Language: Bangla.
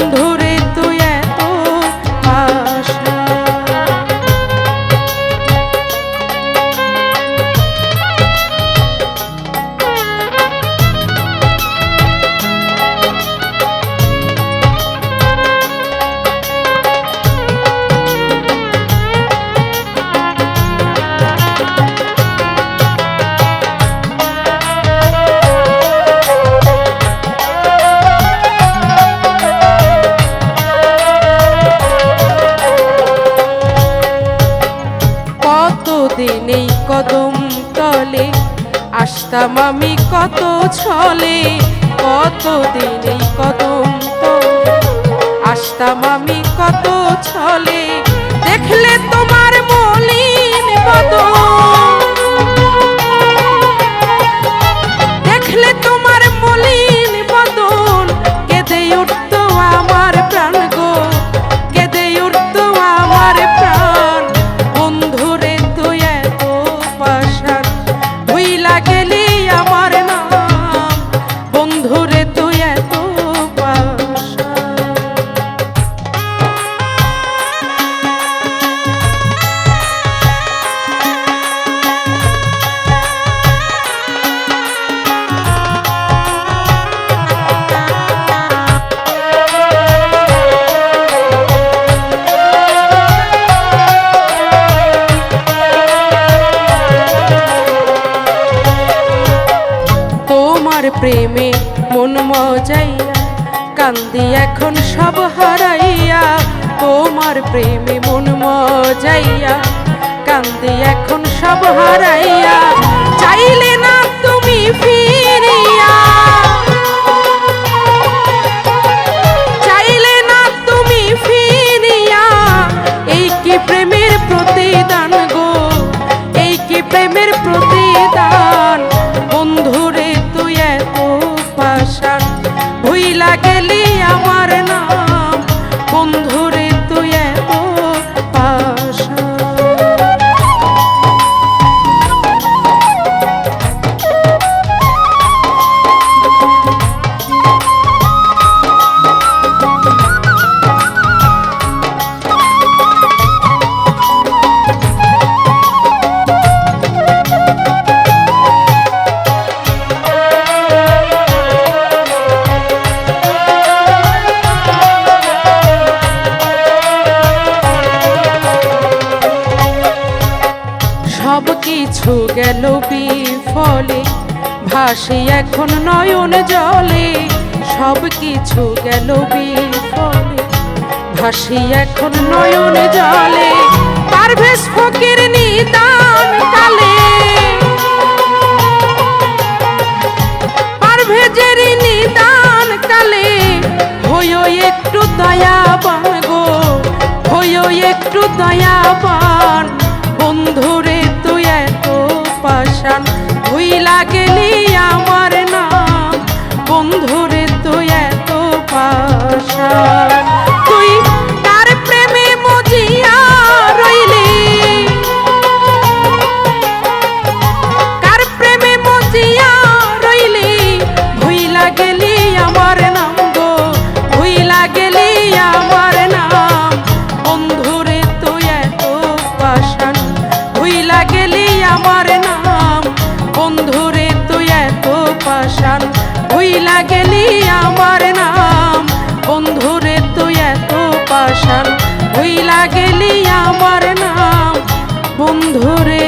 বন্ধুর আসতাম আমি কত ছলে কত দিনে কত আসতাম আমি কত ছলে, দেখলে তোমার মলিন বদন বন্ধুরে তুই এত পাশান মজাইয়া কান্দি এখন সব হারাইয়া তোমার প্রেমে মন মজাইয়া কান্দি এখন সব হারাইয়া। গেলি আমার নাম। বন্ধুরে কিছু গেল বিফলে, ভাসে এখন নয়ন জলে, সব কিছু গেল বিফলে, ভাসি এখন নয়ন জলে, পারভেজ ফকির নিদান কালে। পারভেজের নিদান কালে, হইও একটু দয়াবান গো, হইও একটু দয়াবান ভুইলা গেলি আমার নাম। বন্ধুরে তুই এত পাশান ভুইলা গেলি আমার নাম। বন্ধুরে